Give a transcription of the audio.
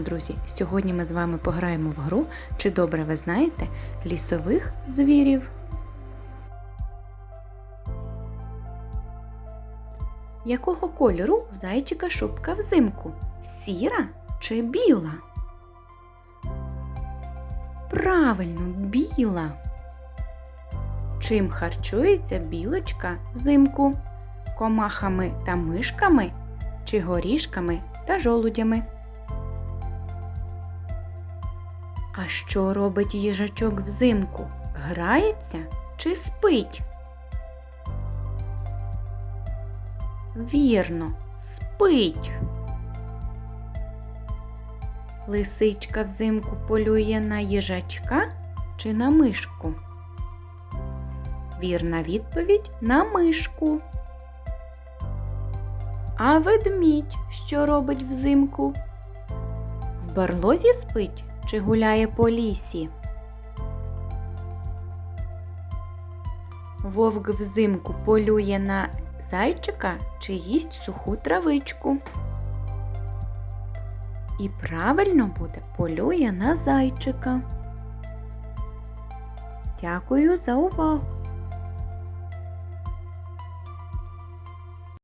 друзі! Сьогодні ми з вами пограємо в гру Чи добре ви знаєте лісових звірів? Якого кольору зайчика шубка взимку? Сіра чи біла? Правильно, біла. Чим харчується білочка взимку? Комахами та мишками чи горішками та жолудями? А що робить їжачок взимку? Грається чи спить? Вірно, спить. Лисичка взимку полює на їжачка чи на мишку? Вірна відповідь на мишку. А ведмідь що робить взимку? В барлозі спить чи гуляє по лісі? Вовк взимку полює на зайчика чи їсть суху травичку? І правильно буде полює на зайчика. Дякую за увагу!